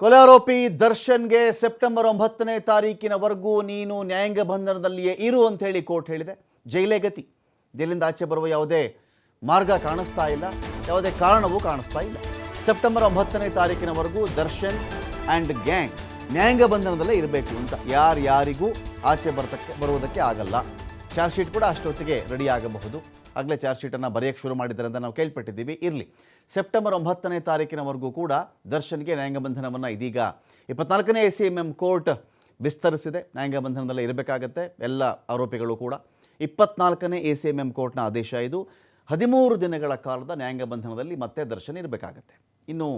ಕೊಲೆ ಆರೋಪಿ ದರ್ಶನ್ಗೆ ಸೆಪ್ಟೆಂಬರ್ ಒಂಬತ್ತನೇ ತಾರೀಕಿನವರೆಗೂ ನೀನು ನ್ಯಾಯಾಂಗ ಬಂಧನದಲ್ಲಿಯೇ ಇರು ಅಂತ ಹೇಳಿ ಕೋರ್ಟ್ ಹೇಳಿದೆ. ಜೈಲೇ ಗತಿ. ಜೈಲಿಂದ ಆಚೆ ಬರುವ ಯಾವುದೇ ಮಾರ್ಗ ಕಾಣಿಸ್ತಾ ಇಲ್ಲ, ಯಾವುದೇ ಕಾರಣವೂ ಕಾಣಿಸ್ತಾ ಇಲ್ಲ. ಸೆಪ್ಟೆಂಬರ್ ಒಂಬತ್ತನೇ ತಾರೀಕಿನವರೆಗೂ ದರ್ಶನ್ ಆ್ಯಂಡ್ ಗ್ಯಾಂಗ್ ನ್ಯಾಯಾಂಗ ಬಂಧನದಲ್ಲೇ ಇರಬೇಕು ಅಂತ ಯಾರ್ಯಾರಿಗೂ ಆಚೆ ಬರ್ತಕ್ಕೆ, ಬರುವುದಕ್ಕೆ ಆಗಲ್ಲ. ಚಾರ್ಜ್ ಶೀಟ್ ಕೂಡ ಅಷ್ಟೊತ್ತಿಗೆ ರೆಡಿ ಆಗಬಹುದು. ಆಗಲೇ ಚಾರ್ಜ್ ಶೀಟನ್ನು ಬರೆಯೋಕ್ಕೆ ಶುರು ಮಾಡಿದ್ದಾರೆ ಅಂತ ನಾವು ಕೇಳ್ಪಟ್ಟಿದ್ದೀವಿ. ಇರಲಿ. ಸೆಪ್ಟೆಂಬರ್ ಒಂಬತ್ತನೇ ತಾರೀಕಿನವರೆಗೂ ಕೂಡ ದರ್ಶನ್ಗೆ ನ್ಯಾಯಾಂಗ ಬಂಧನವನ್ನು ಇದೀಗ ಇಪ್ಪತ್ನಾಲ್ಕನೇ A C M M court ವಿಸ್ತರಿಸಿದೆ. ನ್ಯಾಯಾಂಗ ಬಂಧನದಲ್ಲಿ ಇರಬೇಕಾಗತ್ತೆ. ಎಲ್ಲ ಆರೋಪಿಗಳು ಕೂಡ. ಇಪ್ಪತ್ನಾಲ್ಕನೇ ಎ ಸಿ ಎಂ ಎಂ ಕೋರ್ಟ್ನ ಆದೇಶ ಇದು. ಹದಿಮೂರು ದಿನಗಳ ಕಾಲದ ನ್ಯಾಯಾಂಗ ಬಂಧನದಲ್ಲಿ ಮತ್ತೆ ದರ್ಶನ ಇರಬೇಕಾಗತ್ತೆ. ಇನ್ನು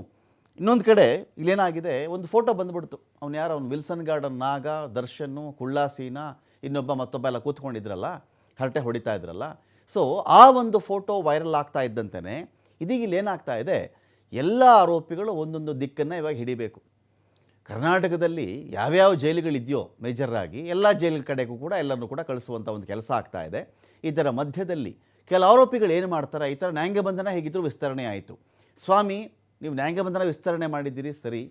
ಇನ್ನೊಂದು ಕಡೆ ಇಲ್ಲೇನಾಗಿದೆ, ಒಂದು ಫೋಟೋ ಬಂದುಬಿಡ್ತು. ಅವ್ನು ಯಾರು? ಅವ್ನು ವಿಲ್ಸನ್ ಗಾರ್ಡನ್ ನಾಗ, ದರ್ಶನ್ನು, ಕುಳ್ಳಾಸೀನ, ಇನ್ನೊಬ್ಬ ಮತ್ತೊಬ್ಬ ಎಲ್ಲ ಕೂತ್ಕೊಂಡಿದ್ರಲ್ಲ, ಹರಟೆ ಹೊಡಿತಾ ಇದ್ರಲ್ಲ. ಸೊ ಆ ಒಂದು ಫೋಟೋ ವೈರಲ್ ಆಗ್ತಾ ಇದ್ದಂತೆಯೇ ಇದೀಗ ಇಲ್ಲಿ ಏನಾಗ್ತಾ ಇದೆ? ಎಲ್ಲ ಆರೋಪಿಗಳು ಒಂದೊಂದು ದಿಕ್ಕನ್ನು ಇವಾಗ ಹಿಡಿಬೇಕು. ಕರ್ನಾಟಕದಲ್ಲಿ ಯಾವ್ಯಾವ ಜೈಲುಗಳಿದೆಯೋ ಮೇಜರಾಗಿ ಎಲ್ಲ ಜೈಲಿನ ಕಡೆಗೂ ಕೂಡ ಎಲ್ಲರನ್ನೂ ಕೂಡ ಕಳಿಸುವಂಥ ಒಂದು ಕೆಲಸ ಆಗ್ತಾ ಇದೆ. ಇದರ ಮಧ್ಯದಲ್ಲಿ ಕೆಲ ಆರೋಪಿಗಳು ಏನು ಮಾಡ್ತಾರೆ? ಈ ಥರ ನ್ಯಾಯಾಂಗ ಬಂಧನ ಹೇಗಿದ್ದರೂ ವಿಸ್ತರಣೆ ಆಯಿತು. ಸ್ವಾಮಿ, ನೀವು ನ್ಯಾಯಾಂಗ ಬಂಧನ ವಿಸ್ತರಣೆ ಮಾಡಿದ್ದೀರಿ, ಸರಿ.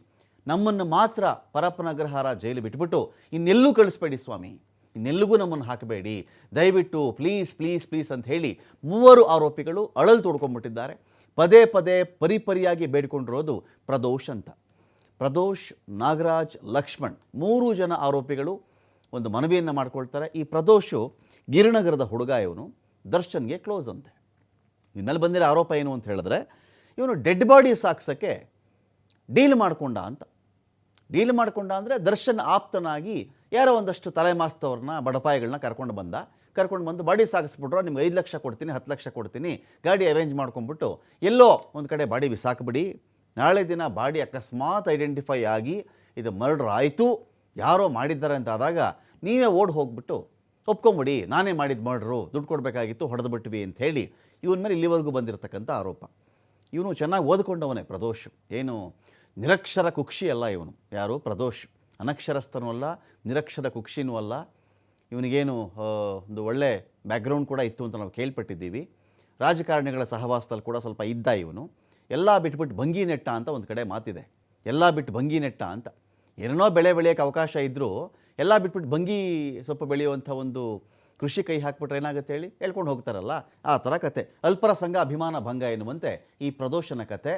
ನಮ್ಮನ್ನು ಮಾತ್ರ ಪರಪ್ಪನಗ್ರಹಾರ ಜೈಲು ಬಿಟ್ಬಿಟ್ಟು ಇನ್ನೆಲ್ಲೂ ಕಳಿಸ್ಬೇಡಿ ಸ್ವಾಮಿ. ಇನ್ನೆಲ್ಲಿಗೂ ನಮ್ಮನ್ನು ಹಾಕಬೇಡಿ. ದಯವಿಟ್ಟು ಪ್ಲೀಸ್ ಪ್ಲೀಸ್ ಪ್ಲೀಸ್ ಅಂತ ಹೇಳಿ ಮೂವರು ಆರೋಪಿಗಳು ಅಳಲು ತೋಡ್ಕೊಂಡ್ಬಿಟ್ಟಿದ್ದಾರೆ. ಪದೇ ಪದೇ ಪರಿಪರಿಯಾಗಿ ಬೇಡಿಕೊಂಡಿರೋದು ಪ್ರದೋಷ್ ಅಂತ. ಪ್ರದೋಷ್, ನಾಗರಾಜ್, ಲಕ್ಷ್ಮಣ್ ಮೂರು ಜನ ಆರೋಪಿಗಳು ಒಂದು ಮನವಿಯನ್ನು ಮಾಡ್ಕೊಳ್ತಾರೆ. ಈ ಪ್ರದೋಷು ಗಿರಿನಗರದ ಹುಡುಗ ಇವನು, ದರ್ಶನ್ಗೆ ಕ್ಲೋಸ್ ಅಂತೆ. ಇನ್ಮೇಲೆ ಬಂದಿರೋ ಆರೋಪ ಏನು ಅಂತ ಹೇಳಿದ್ರೆ, ಇವನು ಡೆಡ್ ಬಾಡಿ ಸಾಕ್ಸೋಕ್ಕೆ ಡೀಲ್ ಮಾಡಿಕೊಂಡ ಅಂತ. ಡೀಲ್ ಮಾಡಿಕೊಂಡ ಅಂದರೆ ದರ್ಶನ್ ಆಪ್ತನಾಗಿ ಯಾರೋ ಒಂದಷ್ಟು ತಲೆಮಾಸ್ತವ್ರನ್ನ ಬಡಪಾಯಿಗಳನ್ನ ಕರ್ಕೊಂಡು ಬಂದ. ಕರ್ಕೊಂಡು ಬಂದು ಬಾಡಿ ಸಾಗಿಸ್ಬಿಟ್ರು, ನಿಮ್ಗೆ ಐದು ಲಕ್ಷ ಕೊಡ್ತೀನಿ, ಹತ್ತು ಲಕ್ಷ ಕೊಡ್ತೀನಿ, ಗಾಡಿ ಅರೇಂಜ್ ಮಾಡ್ಕೊಂಡ್ಬಿಟ್ಟು ಎಲ್ಲೋ ಒಂದು ಕಡೆ ಬಾಡಿ ಬಿಸಾಕ್ಬಿಡಿ ನಾಳೆ ದಿನ ಬಾಡಿ ಅಕಸ್ಮಾತ್ ಐಡೆಂಟಿಫೈ ಆಗಿ ಇದು ಮರ್ಡರ್ ಆಯಿತು, ಯಾರೋ ಮಾಡಿದ್ದಾರೆ ಅಂತ ಆದಾಗ ನೀವೇ ಓಡಿ ಹೋಗ್ಬಿಟ್ಟು ಒಪ್ಕೊಂಬಿಡಿ, ನಾನೇ ಮಾಡಿದ ಮರ್ಡ್ರು, ದುಡ್ಡು ಕೊಡಬೇಕಾಗಿತ್ತು, ಹೊಡೆದು ಬಿಟ್ವಿ ಅಂತ ಹೇಳಿ ಇವನ ಮೇಲೆ ಇಲ್ಲಿವರೆಗೂ ಬಂದಿರತಕ್ಕಂಥ ಆರೋಪ. ಇವನು ಚೆನ್ನಾಗಿ ಓದ್ಕೊಂಡವನೇ ಪ್ರದೋಷ್. ಏನು ನಿರಕ್ಷರ ಕುಕ್ಷಿ ಅಲ್ಲ ಇವನು. ಯಾರು? ಪ್ರದೋಷ್. ಅನಕ್ಷರಸ್ಥನೂ ಅಲ್ಲ, ನಿರಕ್ಷರ ಕುಕ್ಷಿನೂ ಅಲ್ಲ. ಇವನಿಗೇನು ಒಂದು ಒಳ್ಳೆ ಬ್ಯಾಕ್ಗ್ರೌಂಡ್ ಕೂಡ ಇತ್ತು ಅಂತ ನಾವು ಕೇಳ್ಪಟ್ಟಿದ್ದೀವಿ. ರಾಜಕಾರಣಿಗಳ ಸಹವಾಸದಲ್ಲಿ ಕೂಡ ಸ್ವಲ್ಪ ಇದ್ದ ಇವನು. ಎಲ್ಲ ಬಿಟ್ಬಿಟ್ಟು ಭಂಗಿ ನೆಟ್ಟ ಅಂತ ಒಂದು ಕಡೆ ಮಾತಿದೆ. ಎಲ್ಲ ಬಿಟ್ಟು ಭಂಗಿ ನೆಟ್ಟ ಅಂತ. ಏನೋ ಬೆಳೆ ಬೆಳೆಯೋಕ್ಕೆ ಅವಕಾಶ ಇದ್ದರೂ ಎಲ್ಲ ಬಿಟ್ಬಿಟ್ಟು ಭಂಗಿ ಸ್ವಲ್ಪ ಬೆಳೆಯುವಂಥ ಒಂದು ಕೃಷಿ ಕೈ ಹಾಕ್ಬಿಟ್ರೆ ಏನಾಗುತ್ತೆ ಹೇಳಿ? ಹೇಳ್ಕೊಂಡು ಹೋಗ್ತಾರಲ್ಲ. ಆ ಥರ ಕತೆ. ಅಲ್ಪರ ಸಂಘ ಅಭಿಮಾನ ಭಂಗ ಎನ್ನುವಂತೆ ಈ ಪ್ರದೋಷನ ಕತೆ.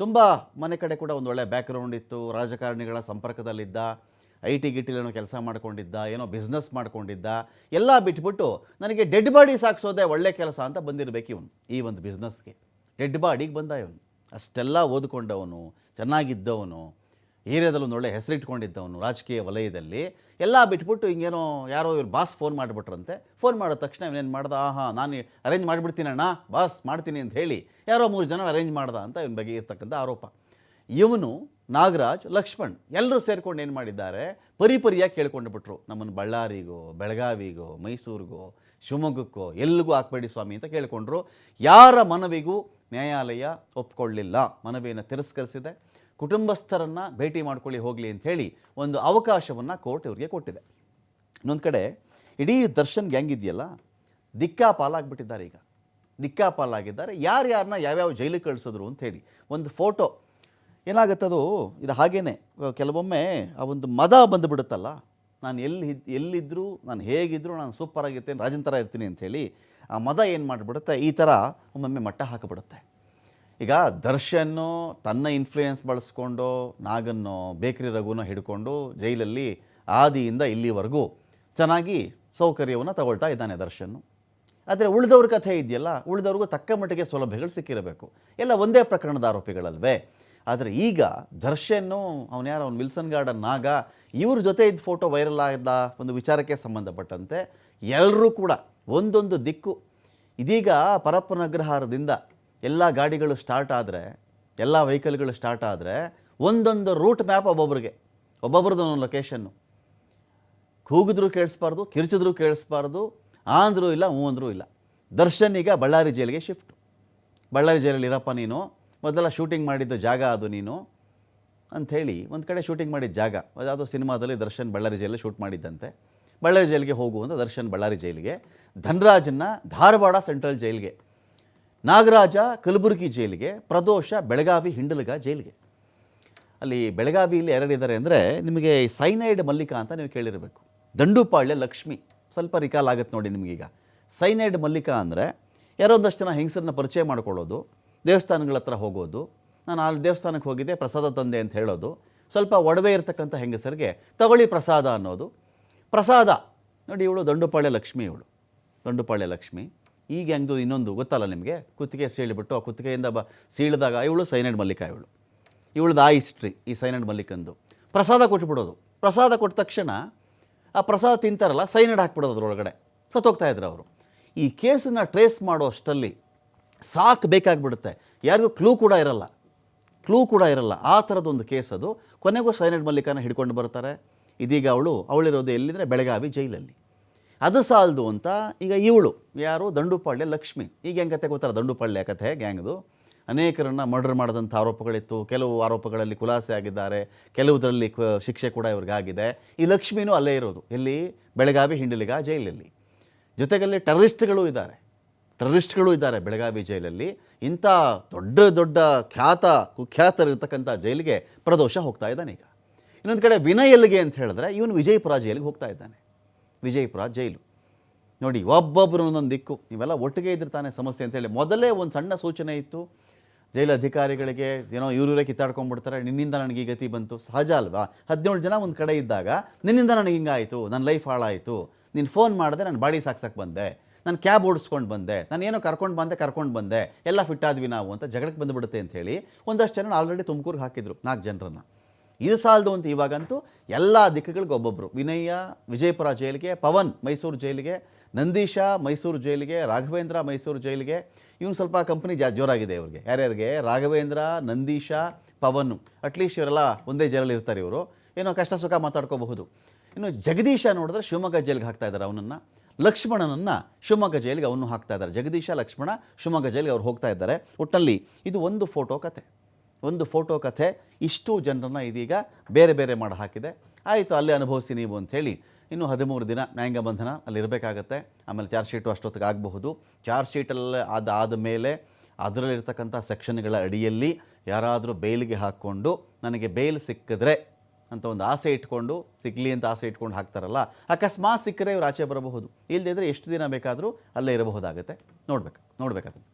ತುಂಬ ಮನೆ ಕಡೆ ಕೂಡ ಒಂದು ಒಳ್ಳೆ ಬ್ಯಾಕ್ಗ್ರೌಂಡ್ ಇತ್ತು, ರಾಜಕಾರಣಿಗಳ ಸಂಪರ್ಕದಲ್ಲಿದ್ದ ಐ ಟಿ ಏನೋ ಕೆಲಸ ಮಾಡ್ಕೊಂಡಿದ್ದ, ಏನೋ ಬಿಸ್ನೆಸ್ ಮಾಡ್ಕೊಂಡಿದ್ದ, ಎಲ್ಲ ಬಿಟ್ಬಿಟ್ಟು ನನಗೆ ಡೆಡ್ ಬಾಡಿ ಸಾಕ್ಸೋದೇ ಒಳ್ಳೆ ಕೆಲಸ ಅಂತ ಬಂದಿರಬೇಕು ಇವನು, ಈ ಒಂದು ಬಿಸ್ನೆಸ್ಗೆ ಡೆಡ್ ಬಾಡಿಗೆ ಬಂದ ಇವನು. ಅಷ್ಟೆಲ್ಲ ಓದ್ಕೊಂಡವನು, ಚೆನ್ನಾಗಿದ್ದವನು. ಏರಿಯಾದಲ್ಲಿ ಒಳ್ಳೆ ಹೆಸರಿಟ್ಕೊಂಡಿದ್ದವನು ರಾಜಕೀಯ ವಲಯದಲ್ಲಿ, ಎಲ್ಲ ಬಿಟ್ಬಿಟ್ಟು ಹಿಂಗೇನೋ ಯಾರೋ ಇವ್ರು ಬಾಸ್ ಫೋನ್ ಮಾಡಿಬಿಟ್ರಂತೆ. ಫೋನ್ ಮಾಡಿದ ತಕ್ಷಣ ಇವನೇನು ಮಾಡ್ದ? ಆಹಾ, ನಾನು ಅರೇಂಜ್ ಮಾಡಿಬಿಡ್ತೀನಿ ಅಣ್ಣ ಬಾಸ್ ಮಾಡ್ತೀನಿ ಅಂತ ಹೇಳಿ ಯಾರೋ ಮೂರು ಜನ ಅರೇಂಜ್ ಮಾಡ್ದ ಅಂತ ಇವನ ಬಗ್ಗೆ ಇರ್ತಕ್ಕಂಥ ಆರೋಪ. ಇವನು ನಾಗರಾಜ್, ಲಕ್ಷ್ಮಣ್ ಎಲ್ಲರೂ ಸೇರಿಕೊಂಡು ಏನು ಮಾಡಿದ್ದಾರೆ? ಪರಿಪರಿಯಾಗಿ ಕೇಳ್ಕೊಂಡು ಬಿಟ್ರು. ನಮ್ಮನ್ನು ಬಳ್ಳಾರಿಗೋ, ಬೆಳಗಾವಿಗೋ, ಮೈಸೂರಿಗೋ, ಶಿವಮೊಗ್ಗಕ್ಕೋ ಎಲ್ಲಿಗೂ ಹಾಕ್ಬೇಡಿ ಸ್ವಾಮಿ ಅಂತ ಕೇಳಿಕೊಂಡ್ರು. ಯಾರ ಮನವಿಗೂ ನ್ಯಾಯಾಲಯ ಒಪ್ಕೊಳ್ಳಿಲ್ಲ. ಮನವಿಯನ್ನು ತಿರಸ್ಕರಿಸಿದೆ. ಕುಟುಂಬಸ್ಥರನ್ನು ಭೇಟಿ ಮಾಡ್ಕೊಳ್ಳಿ, ಹೋಗಲಿ ಹೇಳಿ ಒಂದು ಅವಕಾಶವನ್ನು ಕೋರ್ಟ್ ಇವರಿಗೆ ಕೊಟ್ಟಿದೆ. ಇನ್ನೊಂದು ಕಡೆ, ಇಡೀ ದರ್ಶನ್ ಗ್ಯಾಂಗ್ ಇದೆಯಲ್ಲ ದಿಕ್ಕಾಪಾಲಾಗ್ಬಿಟ್ಟಿದ್ದಾರೆ ಈಗ. ದಿಕ್ಕಾಪಾಲಾಗಿದ್ದಾರೆ ಯಾರ್ಯಾರನ್ನ ಯಾವ್ಯಾವ ಜೈಲಿಗೆ ಕಳಿಸಿದ್ರು ಅಂತ ಹೇಳಿ ಒಂದು ಫೋಟೋ. ಏನಾಗುತ್ತದು ಇದು ಹಾಗೇ ಕೆಲವೊಮ್ಮೆ ಆ ಒಂದು ಮದ ಬಂದುಬಿಡುತ್ತಲ್ಲ, ನಾನು ಎಲ್ಲಿ ಎಲ್ಲಿದ್ದರೂ ನಾನು ಹೇಗಿದ್ದರೂ ನಾನು ಸೂಪರ್ ಆಗಿರ್ತೇನೆ, ರಾಜನ್ ಥರ ಇರ್ತೀನಿ ಅಂಥೇಳಿ ಆ ಮದ ಏನು ಮಾಡಿಬಿಡುತ್ತೆ? ಈ ಥರ ಒಮ್ಮೊಮ್ಮೆ ಮಟ್ಟ ಹಾಕಿಬಿಡುತ್ತೆ. ಈಗ ದರ್ಶನ್ನು ತನ್ನ ಇನ್ಫ್ಲೂಯೆನ್ಸ್ ಬಳಸ್ಕೊಂಡು ನಾಗನ್ನು ಬೇಕರಿ ರಘುನ ಹಿಡ್ಕೊಂಡು ಜೈಲಲ್ಲಿ ಆದಿಯಿಂದ ಇಲ್ಲಿವರೆಗೂ ಚೆನ್ನಾಗಿ ಸೌಕರ್ಯವನ್ನು ತಗೊಳ್ತಾ ಇದ್ದಾನೆ ದರ್ಶನ್ನು. ಆದರೆ ಉಳಿದವ್ರ ಕಥೆ ಇದೆಯಲ್ಲ, ಉಳಿದವ್ರಿಗೂ ತಕ್ಕ ಮಟ್ಟಿಗೆ ಸೌಲಭ್ಯಗಳು ಸಿಕ್ಕಿರಬೇಕು. ಎಲ್ಲ ಒಂದೇ ಪ್ರಕರಣದ ಆರೋಪಿಗಳಲ್ವೇ? ಆದರೆ ಈಗ ದರ್ಶನ್ನು, ಅವನು ಯಾರು, ಅವ್ನು ವಿಲ್ಸನ್ ಗಾರ್ಡನ್ ನಾಗ ಇವ್ರ ಜೊತೆ ಇದ್ದ ಫೋಟೋ ವೈರಲ್ ಆದ ಒಂದು ವಿಚಾರಕ್ಕೆ ಸಂಬಂಧಪಟ್ಟಂತೆ ಎಲ್ಲರೂ ಕೂಡ ಒಂದೊಂದು ದಿಕ್ಕು. ಇದೀಗ ಪರಪ್ಪನಗ್ರಹಾರದಿಂದ ಎಲ್ಲ ಗಾಡಿಗಳು ಸ್ಟಾರ್ಟ್ ಆದರೆ, ಎಲ್ಲ ವೆಹಿಕಲ್ಗಳು ಸ್ಟಾರ್ಟ್ ಆದರೆ, ಒಂದೊಂದು ರೂಟ್ ಮ್ಯಾಪ್ ಒಬ್ಬೊಬ್ರಿಗೆ, ಒಬ್ಬೊಬ್ರದ್ದು ಒಂದೊಂದು ಲೊಕೇಶನ್ನು ಕೂಗಿದ್ರೂ ಕೇಳಿಸ್ಬಾರ್ದು, ಕಿರ್ಚಿದ್ರೂ ಕೇಳಿಸ್ಬಾರ್ದು, ಆಂದ್ರೂ ಇಲ್ಲ ಹ್ಞೂ ಅಂದ್ರೂ ಇಲ್ಲ. ದರ್ಶನ್ ಈಗ ಬಳ್ಳಾರಿ ಜೈಲಿಗೆ ಶಿಫ್ಟ್ ಬಳ್ಳಾರಿ ಜೈಲಲ್ಲಿ ಇರಪ್ಪ ನೀನು ಮೊದಲ ಶೂಟಿಂಗ್ ಮಾಡಿದ್ದ ಜಾಗ ಅದು ನೀನು ಅಂಥೇಳಿ ಒಂದು ಕಡೆ ಶೂಟಿಂಗ್ ಮಾಡಿದ ಜಾಗ. ಯಾವುದೋ ಸಿನಿಮಾದಲ್ಲಿ ದರ್ಶನ್ ಬಳ್ಳಾರಿ ಜೈಲಲ್ಲಿ ಶೂಟ್ ಮಾಡಿದ್ದಂತೆ. ಬಳ್ಳಾರಿ ಜೈಲಿಗೆ ಹೋಗುವಂಥ ದರ್ಶನ್ ಬಳ್ಳಾರಿ ಜೈಲಿಗೆ. ಧನ್ರಾಜನ್ನ ಧಾರವಾಡ ಸೆಂಟ್ರಲ್ ಜೈಲಿಗೆ. ನಾಗರಾಜ ಕಲಬುರಗಿ ಜೈಲಿಗೆ, ಪ್ರದೋಷ ಬೆಳಗಾವಿ ಹಿಂಡಲಗ ಜೈಲಿಗೆ. ಅಲ್ಲಿ ಬೆಳಗಾವಿಯಲ್ಲಿ ಎರಡಿದ್ದಾರೆ ಅಂದರೆ ನಿಮಗೆ ಸೈನೈಡ್ ಮಲ್ಲಿಕಾ ಅಂತ ನೀವು ಕೇಳಿರಬೇಕು. ದಂಡುಪಾಳ್ಯ ಲಕ್ಷ್ಮಿ, ಸ್ವಲ್ಪ ರಿಕಾಲ್ ಆಗುತ್ತೆ ನೋಡಿ ನಿಮಗೀಗ ಸೈನೈಡ್ ಮಲ್ಲಿಕಾ ಅಂದರೆ ಯಾರೋ ಒಂದಷ್ಟು ಜನ ಹೆಂಗಸರನ್ನ ಪರಿಚಯ ಮಾಡ್ಕೊಳ್ಳೋದು, ದೇವಸ್ಥಾನಗಳ ಹತ್ರ ಹೋಗೋದು, ನಾನು ಅಲ್ಲಿ ದೇವಸ್ಥಾನಕ್ಕೆ ಹೋಗಿದ್ದೆ, ಪ್ರಸಾದ ತಂದೆ ಅಂತ ಹೇಳೋದು, ಸ್ವಲ್ಪ ಒಡವೆ ಇರತಕ್ಕಂಥ ಹೆಂಗಸರಿಗೆ ತಗೊಳ್ಳಿ ಪ್ರಸಾದ ಅನ್ನೋದು. ಪ್ರಸಾದ, ನೋಡಿ ಇವಳು ದಂಡುಪಾಳ್ಯ ಲಕ್ಷ್ಮಿ ಇವಳು. ದಂಡುಪಾಳ್ಯ ಲಕ್ಷ್ಮಿ. ಈಗ ಹೆಂಗ್ದು ಇನ್ನೊಂದು. ಗೊತ್ತಲ್ಲ ನಿಮಗೆ? ಕುತ್ತಿಗೆ ಸೀಳಿಬಿಟ್ಟು ಆ ಕುತ್ತಿಗೆಯಿಂದ ಬ ಸೀಳಿದಾಗ ಇವಳು ಸೈನೈಡ್ ಮಲ್ಲಿಕ ಇವಳು. ಇವಳದು ಆ ಹಿಸ್ಟ್ರಿ, ಈ ಸೈನೈಡ್ ಮಲ್ಲಿಕಂದು. ಪ್ರಸಾದ ಕೊಟ್ಬಿಡೋದು. ಪ್ರಸಾದ ಕೊಟ್ಟ ತಕ್ಷಣ ಆ ಪ್ರಸಾದ ತಿಂತಾರಲ್ಲ, ಸೈನೈಡ್ ಹಾಕ್ಬಿಡೋದು ಅದರೊಳಗಡೆ. ಸತ್ತೋಗ್ತಾ ಇದ್ರು ಅವರು. ಈ ಕೇಸನ್ನು ಟ್ರೇಸ್ ಮಾಡೋ ಅಷ್ಟಲ್ಲಿ ಸಾಕು ಬೇಕಾಗ್ಬಿಡುತ್ತೆ. ಯಾರಿಗೂ ಕ್ಲೂ ಕೂಡ ಇರಲ್ಲ. ಕ್ಲೂ ಕೂಡ ಇರಲ್ಲ. ಆ ಥರದೊಂದು ಕೇಸ್ ಅದು. ಕೊನೆಗೂ ಸೈನೈಡ್ ಮಲ್ಲಿಕನ ಹಿಡ್ಕೊಂಡು ಬರ್ತಾರೆ. ಇದೀಗ ಅವಳು, ಅವಳಿರೋದು ಎಲ್ಲಿದ್ರೆ ಬೆಳಗಾವಿ ಜೈಲಲ್ಲಿ. ಅದು ಸಾಲದು ಅಂತ ಈಗ ಇವಳು, ಯಾರು? ದಂಡುಪಾಳ್ಯ ಲಕ್ಷ್ಮಿ. ಈಗ ಹೆಂಗೆ ಕತೆ ಗೊತ್ತಲ್ಲ? ದಂಡುಪಾಳ್ಯ ಕಥೆ ಗ್ಯಾಂಗ್ದು ಅನೇಕರನ್ನು ಮರ್ಡರ್ ಮಾಡಿದಂಥ ಆರೋಪಗಳಿತ್ತು. ಕೆಲವು ಆರೋಪಗಳಲ್ಲಿ ಖುಲಾಸೆ ಆಗಿದ್ದಾರೆ. ಕೆಲವುದರಲ್ಲಿ ಶಿಕ್ಷೆ ಕೂಡ ಇವ್ರಿಗಾಗಿದೆ. ಈ ಲಕ್ಷ್ಮಿನೂ ಅಲ್ಲೇ ಇರೋದು. ಇಲ್ಲಿ ಬೆಳಗಾವಿ ಹಿಂಡಲಿಗ ಜೈಲಲ್ಲಿ. ಜೊತೆಗಲ್ಲಿ ಟೆರರಿಸ್ಟ್ಗಳು ಇದ್ದಾರೆ. ಟೆರರಿಸ್ಟ್ಗಳು ಇದ್ದಾರೆ ಬೆಳಗಾವಿ ಜೈಲಲ್ಲಿ. ಇಂಥ ದೊಡ್ಡ ದೊಡ್ಡ, ಖ್ಯಾತ ಕುಖ್ಯಾತರಿರ್ತಕ್ಕಂಥ ಜೈಲಿಗೆ ಪ್ರದೋಷ ಹೋಗ್ತಾ ಇದ್ದಾನೆ ಈಗ. ಇನ್ನೊಂದು ಕಡೆ ವಿನಯ್ ಎಲ್ಲಿಗೆ ಅಂತ ಹೇಳಿದ್ರೆ ಇವನು ವಿಜಯಪುರ ಜೈಲಿಗೆ ಹೋಗ್ತಾ ಇದ್ದಾನೆ. ವಿಜಯಪುರ ಜೈಲು. ನೋಡಿ ಒಬ್ಬೊಬ್ಬರು ಒಂದೊಂದು ದಿಕ್ಕು, ನೀವೆಲ್ಲ ಒಟ್ಟಿಗೆ ಇದ್ರೆ ತಾನೇ ಸಮಸ್ಯೆ ಅಂತೇಳಿ ಮೊದಲೇ ಒಂದು ಸಣ್ಣ ಸೂಚನೆ ಇತ್ತು. ಜೈಲು ಅಧಿಕಾರಿಗಳಿಗೆ ಏನೋ ಇವರೇ ಕಿತ್ತಾಡ್ಕೊಂಡ್ಬಿಡ್ತಾರೆ, ನಿನ್ನಿಂದ ನನಗೆ ಈ ಗತಿ ಬಂತು. ಸಹಜ ಅಲ್ವಾ? ಹದಿನೇಳು ಜನ ಒಂದು ಕಡೆ ಇದ್ದಾಗ, ನಿನ್ನಿಂದ ನನಗೆ ಹಿಂಗಾಯಿತು ನನ್ನ ಲೈಫ್ ಹಾಳಾಯಿತು. ನೀನು ಫೋನ್ ಮಾಡಿದೆ, ನಾನು ಬಾಡಿ ಸಾಕ್ಸಕ್ಕೆ ಬಂದೆ. ನಾನು ಕ್ಯಾಬ್ ಓಡಿಸ್ಕೊಂಡು ಬಂದೆ. ನಾನು ಏನೋ ಕರ್ಕೊಂಡು ಬಂದೆ ಕರ್ಕೊಂಡು ಬಂದೆ. ಎಲ್ಲ ಫಿಟ್ ಆದ್ವಿ ನಾವು ಅಂತ ಜಗಳಕ್ಕೆ ಬಂದುಬಿಡುತ್ತೆ ಹೇಳಿ ಒಂದಷ್ಟು ಜನ ಆಲ್ರೆಡಿ ತುಮಕೂರಿಗೆ ಹಾಕಿದ್ರು ನಾಲ್ಕು ಜನರನ್ನು. ಇದು ಸಾಲದು ಅಂತ ಇವಾಗಂತೂ ಎಲ್ಲ ದಿಕ್ಕುಗಳಿಗೆ ಒಬ್ಬೊಬ್ಬರು ವಿನಯ್ಯ ವಿಜಯಪುರ ಜೈಲಿಗೆ, ಪವನ್ ಮೈಸೂರು ಜೈಲಿಗೆ, ನಂದೀಶ ಮೈಸೂರು ಜೈಲಿಗೆ, ರಾಘವೇಂದ್ರ ಮೈಸೂರು ಜೈಲಿಗೆ. ಇವನು ಸ್ವಲ್ಪ ಕಂಪ್ನಿ ಜಾ ಜೋರಾಗಿದೆ ಇವ್ರಿಗೆ. ಯಾರ್ಯಾರಿಗೆ? ರಾಘವೇಂದ್ರ, ನಂದೀಶ, ಪವನ್. ಅಟ್ಲೀಸ್ಟ್ ಇವರೆಲ್ಲ ಒಂದೇ ಜೈಲಲ್ಲಿ ಇರ್ತಾರೆ ಇವರು. ಏನೋ ಕಷ್ಟ ಸುಖ ಮಾತಾಡ್ಕೋಬಹುದು. ಇನ್ನು ಜಗದೀಶ ನೋಡಿದ್ರೆ ಶಿವಮೊಗ್ಗ ಜೈಲಿಗೆ ಹಾಕ್ತಾ ಇದ್ದಾರೆ ಅವನನ್ನು. ಲಕ್ಷ್ಮಣನನ್ನು ಶಿವಮೊಗ್ಗ ಜೈಲಿಗೆ ಅವನು ಹಾಕ್ತಾ ಇದ್ದಾರೆ ಜಗದೀಶ, ಲಕ್ಷ್ಮಣ ಶಿವಮೊಗ್ಗ ಜೈಲಿಗೆ ಅವ್ರು ಹೋಗ್ತಾ ಇದ್ದಾರೆ. ಒಟ್ಟಲ್ಲಿ ಇದು ಒಂದು ಫೋಟೋ ಕತೆ. ಒಂದು ಫೋಟೋ ಕಥೆ ಇಷ್ಟು ಜನರನ್ನು ಇದೀಗ ಬೇರೆ ಬೇರೆ ಮಾಡಿ ಹಾಕಿದೆ ಆಯಿತು, ಅಲ್ಲೇ ಅನುಭವಿಸಿ ನೀವು ಅಂಥೇಳಿ ಇನ್ನು ಹದಿಮೂರು ದಿನ ನ್ಯಾಯಾಂಗ ಬಂಧನ ಅಲ್ಲಿ ಇರಬೇಕಾಗತ್ತೆ. ಆಮೇಲೆ ಚಾರ್ಜ್ ಶೀಟು ಅಷ್ಟೊತ್ತಿಗೆ ಆಗಬಹುದು. ಚಾರ್ಜ್ ಶೀಟಲ್ಲೇ ಅದಾದ ಮೇಲೆ ಅದರಲ್ಲಿರ್ತಕ್ಕಂಥ ಸೆಕ್ಷನ್ಗಳ ಅಡಿಯಲ್ಲಿ ಯಾರಾದರೂ ಬೇಲಿಗೆ ಹಾಕ್ಕೊಂಡು ನನಗೆ ಬೇಲ್ ಸಿಕ್ಕಿದ್ರೆ ಅಂತ ಒಂದು ಆಸೆ ಇಟ್ಕೊಂಡು, ಸಿಗಲಿ ಅಂತ ಆಸೆ ಇಟ್ಕೊಂಡು ಹಾಕ್ತಾರಲ್ಲ, ಅಕಸ್ಮಾತ್ ಸಿಕ್ಕರೆ ಇವ್ರು ಆಚೆ ಬರಬಹುದು. ಇಲ್ಲದಿದ್ದರೆ ಎಷ್ಟು ದಿನ ಬೇಕಾದರೂ ಅಲ್ಲೇ ಇರಬಹುದಾಗುತ್ತೆ. ನೋಡ್ಬೇಕು, ನೋಡ್ಬೇಕಾದ್ರೆ.